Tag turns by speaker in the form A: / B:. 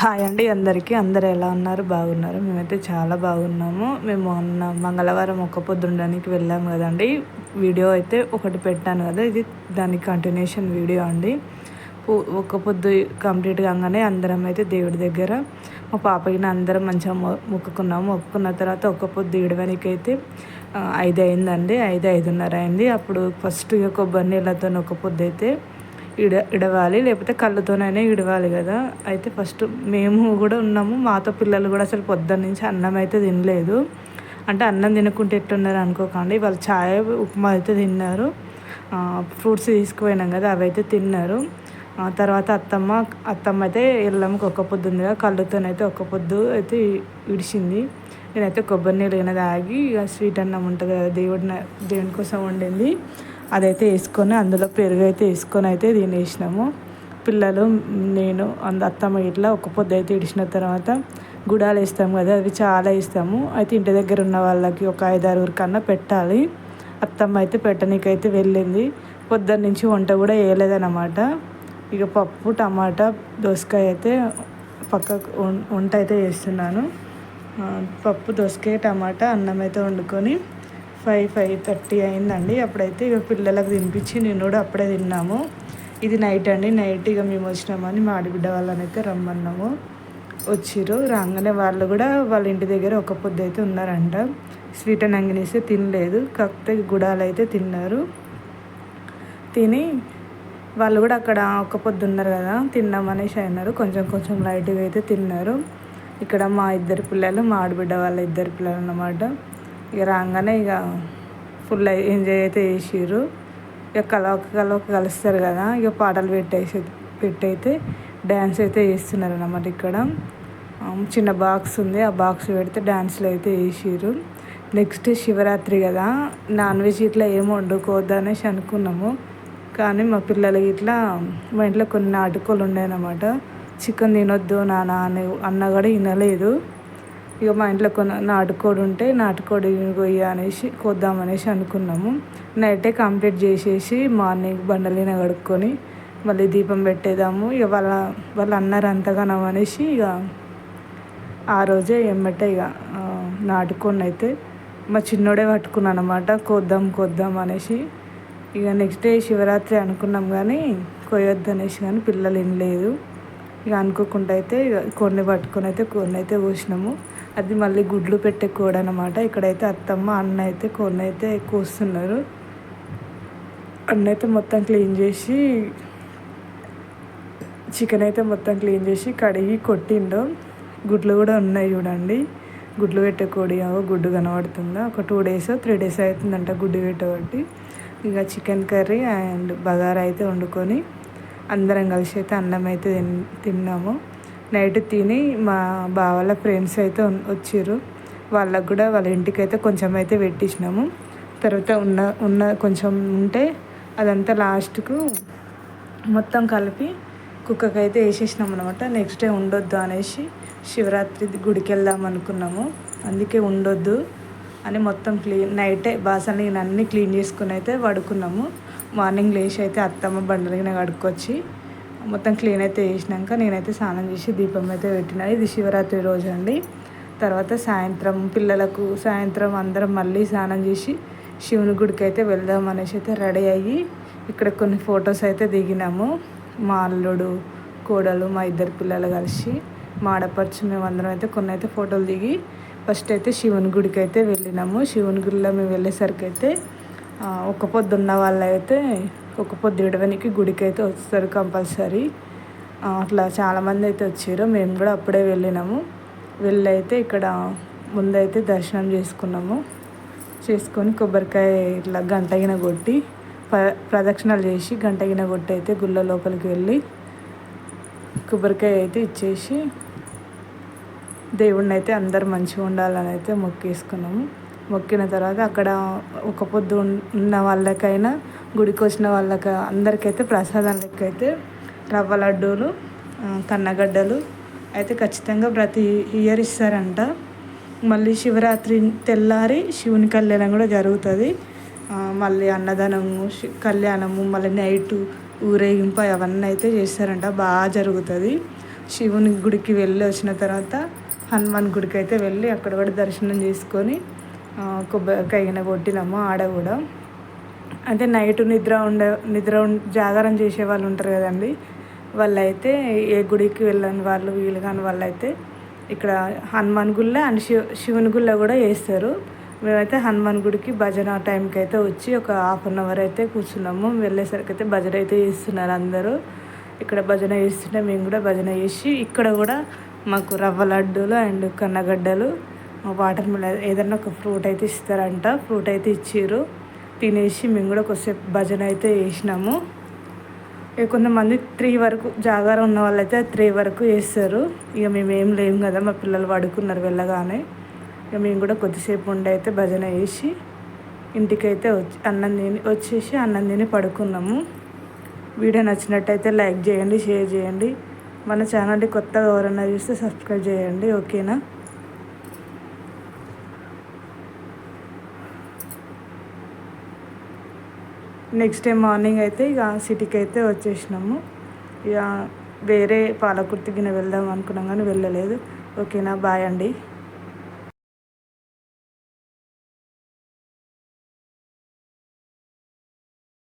A: Hi అండి అందరికీ. అందరు ఎలా ఉన్నారు? బాగున్నారు? మేమైతే చాలా బాగున్నాము. మేము మొన్న మంగళవారం ఒక్క పొద్దు ఉండడానికి వెళ్ళాము కదండి. వీడియో అయితే ఒకటి పెట్టాను కదా. ఇది దాని కంటిన్యూషన్ వీడియో అండి. ఒక్క పొద్దు కంప్లీట్ కాగానే అందరం అయితే దేవుడి దగ్గర. మా పాపకి అందరం మంచిగా మొక్కుకున్నాము. మొక్కుకున్న తర్వాత ఒక్క పొద్దు ఇడవనికి అయితే ఐదు అయిందండి ఐదు ఐదున్నర అయింది. అప్పుడు ఫస్ట్ కొబ్బరి నీళ్ళతో ఒక పొద్దు అయితే ఇడ ఇడవాలి లేకపోతే కళ్ళతోనైనా ఇడవాలి కదా. అయితే ఫస్ట్ మేము కూడా ఉన్నాము. మాతో పిల్లలు కూడా అసలు పొద్దున్న నుంచి అన్నం అయితే తినలేదు. అంటే అన్నం తినకుంటే ఎట్టున్నారు అనుకోకండి. వాళ్ళు ఛాయ్ ఉప్మా అయితే తిన్నారు. ఫ్రూట్స్ తీసుకుపోయినాం కదా అవి అయితే తిన్నారు. తర్వాత అత్తమ్మ అత్తమ్మ అయితే ఎల్లమ్మకి ఒక్క పొద్దు ఉంది కదా కళ్ళుతోనైతే ఒక్క పొద్దు అయితే విడిచింది. నేనైతే కొబ్బరి నీళ్ళు అయినా తాగి స్వీట్ అన్నం ఉంటుంది కదా దేవుడిని దేవుని కోసం వండింది. అదైతే వేసుకొని అందులో పెరుగు అయితే వేసుకొని అయితే తినేసినాము. పిల్లలు నేను అంద అత్తమ్మ ఇట్లా ఒక పొద్దు అయితే ఇడిచిన తర్వాత గుడాలు వేస్తాము కదా అవి చాలా ఇస్తాము అయితే ఇంటి దగ్గర ఉన్న వాళ్ళకి ఒక ఐదారుగురు కన్నా పెట్టాలి. అత్తమ్మ అయితే పెట్టనీకైతే వెళ్ళింది. పొద్దున్న నుంచి వంట కూడా వేయలేదన్నమాట. ఇక పప్పు టమాటా దోసకాయ అయితే పక్కకు వంట అయితే చేస్తున్నాను. పప్పు దోసకాయ టమాటా అన్నం అయితే వండుకొని ఫైవ్ ఫైవ్ థర్టీ అయిందండి. అప్పుడైతే ఇక పిల్లలకు తినిపించి నేను కూడా అప్పుడే తిన్నాము. ఇది నైట్ అండి. నైట్ ఇక మేము వచ్చినామని మా ఆడిబిడ్డ వాళ్ళని అయితే రమ్మన్నాము. వచ్చిర్రు. రాగానే వాళ్ళు కూడా వాళ్ళ ఇంటి దగ్గర ఒక పొద్దు అయితే ఉన్నారంట. స్వీట్ అండ్ అంగినేస్తే తినలేదు. కాకపోతే గుడాలు అయితే తిన్నారు. తిని వాళ్ళు కూడా అక్కడ ఒక పొద్దు ఉన్నారు కదా తిన్నామనేసి అయినారు. కొంచెం కొంచెం లైట్గా అయితే తిన్నారు. ఇక్కడ మా ఇద్దరు పిల్లలు మా ఆడబిడ్డ వాళ్ళ ఇద్దరు పిల్లలు అన్నమాట. ఇక రాగానే ఇక ఫుల్ ఎంజాయ్ అయితే చేసిర్రు. ఇక కలవక కలవక కలుస్తారు కదా ఇక పాటలు పెట్టేసి పెట్టయితే డ్యాన్స్ అయితే చేస్తున్నారు అన్నమాట ఇక్కడ చిన్న బాక్స్ ఉంది. ఆ బాక్స్ పెడితే డ్యాన్స్లు అయితే వేసిర్రు నెక్స్ట్ శివరాత్రి కదా. నాన్ వెజ్ ఇట్లా ఏమి వండుకోవద్దు అనేసి అనుకున్నాము. కానీ మా పిల్లలకి ఇట్లా మా ఇంట్లో కొన్ని నాటుకోలు ఉన్నాయన్నమాట. చికెన్ తినొద్దు నాన్న అని అన్న కూడా వినలేదు. ఇక మా ఇంట్లో కొన్ని నాటుకోడి ఉంటే నాటుకోడి కొయ్య అనేసి కొద్దామనేసి అనుకున్నాము. నైటే కంప్లీట్ చేసేసి మార్నింగ్ బండలిన కడుక్కొని మళ్ళీ దీపం పెట్టేదాము ఇక వాళ్ళ వాళ్ళు అన్నారు అంతగానం అనేసి ఇక ఆ రోజే ఎమ్మటే ఇక నాటుకొని అయితే మా చిన్నోడే పట్టుకున్నాను అనమాట కొద్దాం కొద్దాం అనేసి ఇక నెక్స్ట్ డే శివరాత్రి అనుకున్నాం కానీ కొయ్యొద్దు అనేసి కానీ పిల్లలు ఏం లేదు. ఇక అనుకోకుండా అయితే ఇక కొన్ని పట్టుకొని అయితే కొన్ని అయితే పోసినాము అది మళ్ళీ గుడ్లు పెట్టే కోడి అనమాట ఇక్కడైతే అత్తమ్మ అన్న అయితే కొన్ని అయితే కోస్తున్నారు. అన్న అయితే మొత్తం క్లీన్ చేసి చికెన్ అయితే మొత్తం క్లీన్ చేసి కడిగి కొట్టిండు. గుడ్లు కూడా ఉన్నాయి చూడండి. గుడ్లు పెట్టే కోడి గుడ్డు కనబడుతుందా? ఒక టూ డేస్ త్రీ డేస్ అవుతుందంట గుడ్డు పెట్టబట్టి ఇక చికెన్ కర్రీ అండ్ బగారా అయితే వండుకొని అందరం కలిసి అయితే అన్నం అయితే తిన్నాము. నైట్ తిని మా బావల ఫ్రెండ్స్ అయితే వచ్చారు వాళ్ళకు కూడా వాళ్ళ ఇంటికి అయితే కొంచెం అయితే పెట్టించినాము తర్వాత ఉన్న ఉన్న కొంచెం ఉంటే అదంతా లాస్ట్కు మొత్తం కలిపి కుక్కకి అయితే వేసేసినాం అనమాట నెక్స్ట్ డే ఉండొద్దు అనేసి శివరాత్రి గుడికి వెళ్దాం అనుకున్నాము. అందుకే ఉండొద్దు అని మొత్తం క్లీన్ నైటే బాసల్ని అన్నీ క్లీన్ చేసుకుని అయితే పడుకున్నాము. మార్నింగ్ లేచి అయితే అత్తమ్మ బండలిగిన కడుక్కొచ్చి మొత్తం క్లీన్ అయితే చేసినాక నేనైతే స్నానం చేసి దీపం అయితే పెట్టిన. ఇది శివరాత్రి రోజు అండి. తర్వాత సాయంత్రం పిల్లలకు సాయంత్రం అందరం మళ్ళీ స్నానం చేసి శివుని గుడికి అయితే వెళ్దాం అనేసి అయితే రెడీ అయ్యి ఇక్కడ కొన్ని ఫొటోస్ అయితే దిగినాము. మా అల్లుడు కోడలు మా ఇద్దరు పిల్లలు కలిసి మా మేము మేమందరం అయితే కొన్ని అయితే ఫోటోలు దిగి ఫస్ట్ అయితే శివుని గుడికి అయితే వెళ్ళినాము. శివుని గుడిలో మేము వెళ్ళేసరికి అయితే ఒక పొద్దున్న వాళ్ళు అయితే ఒక పొద్దు ఇడవనికి గుడికి అయితే వస్తారు కంపల్సరీ. అట్లా చాలామంది అయితే వచ్చారు. మేము కూడా అప్పుడే వెళ్ళినాము. వెళ్ళి అయితే ఇక్కడ ముందైతే దర్శనం చేసుకున్నాము. చేసుకొని కొబ్బరికాయ ఇట్లా గంటగిన కొట్టి ప ప్రదక్షిణలు చేసి గంటగిన కొట్టి అయితే గుళ్ళ లోపలికి వెళ్ళి కొబ్బరికాయ అయితే ఇచ్చేసి దేవుడిని అయితే అందరు మంచిగా ఉండాలని అయితే మొక్కేసుకున్నాము. మొక్కిన తర్వాత అక్కడ ఒక పొద్దు ఉన్న వాళ్ళకైనా గుడికి వచ్చిన వాళ్ళకి అందరికైతే ప్రసాదం లెక్క అయితే రవ్వ లడ్డూలు కన్నగడ్డలు అయితే ఖచ్చితంగా ప్రతి ఇయర్ ఇస్తారంట. మళ్ళీ శివరాత్రి తెల్లారి శివుని కళ్యాణం కూడా జరుగుతుంది. మళ్ళీ అన్నదానము కళ్యాణము మళ్ళీ నైటు ఊరేగింపు అవన్నీ అయితే చేస్తారంట. బాగా జరుగుతుంది. శివుని గుడికి వెళ్ళి వచ్చిన తర్వాత హనుమాన్ గుడికి అయితే వెళ్ళి అక్కడ కూడా దర్శనం చేసుకొని ఆ, కొబ్బరికాయ కొట్టినాము ఆడ కూడా. అంటే నైట్ నిద్ర ఉండే నిద్ర ఉం- జాగారం చేసే వాళ్ళు ఉంటారు కదండి. వాళ్ళైతే ఏ గుడికి వెళ్ళని వాళ్ళు వీలు కాని వాళ్ళైతే ఇక్కడ హనుమాన్ గుళ్ళ అండ్ శివ శివుని గుళ్ళ కూడా వేస్తారు. మేమైతే హనుమాన్ గుడికి భజన టైంకి అయితే వచ్చి ఒక హాఫ్ అన్ అవర్ అయితే కూర్చున్నాము. వెళ్ళేసరికి అయితే భజన అయితే చేస్తున్నారు అందరూ. ఇక్కడ భజన చేస్తుంటే మేము కూడా భజన చేసి ఇక్కడ కూడా మాకు రవ్వ లడ్డూలు అండ్ కన్నగడ్డలు వాటర్ మిలన్ ఏదన్నా ఒక ఫ్రూట్ అయితే ఇస్తారంట. ఫ్రూట్ అయితే ఇచ్చారు తినేసి మేము కూడా కొద్దిసేపు భజన అయితే చేసినాము. ఇక కొంతమంది త్రీ వరకు జాగారం ఉన్న వాళ్ళైతే త్రీ వరకు వేస్తారు ఇక మేము ఏం లేము కదా మా పిల్లలు పడుకున్నారు వెళ్ళగానే. ఇక మేము కూడా కొద్దిసేపు ఉండి అయితే భజన వేసి ఇంటికైతే వచ్చి అన్నం తిని వచ్చేసి అన్నం తిని పడుకున్నాము. వీడియో నచ్చినట్టయితే లైక్ చేయండి షేర్ చేయండి. మన ఛానల్ని కొత్తగా ఎవరైనా చూస్తే సబ్స్క్రైబ్ చేయండి ఓకేనా? నెక్స్ట్ డే మార్నింగ్ అయితే ఇక సిటీకి అయితే వచ్చేసినాము. ఇక వేరే పాలకుర్తి గిన్నె వెళ్దాం అనుకున్నాం కానీ వెళ్ళలేదు. ఓకేనా? బాయ్ అండి.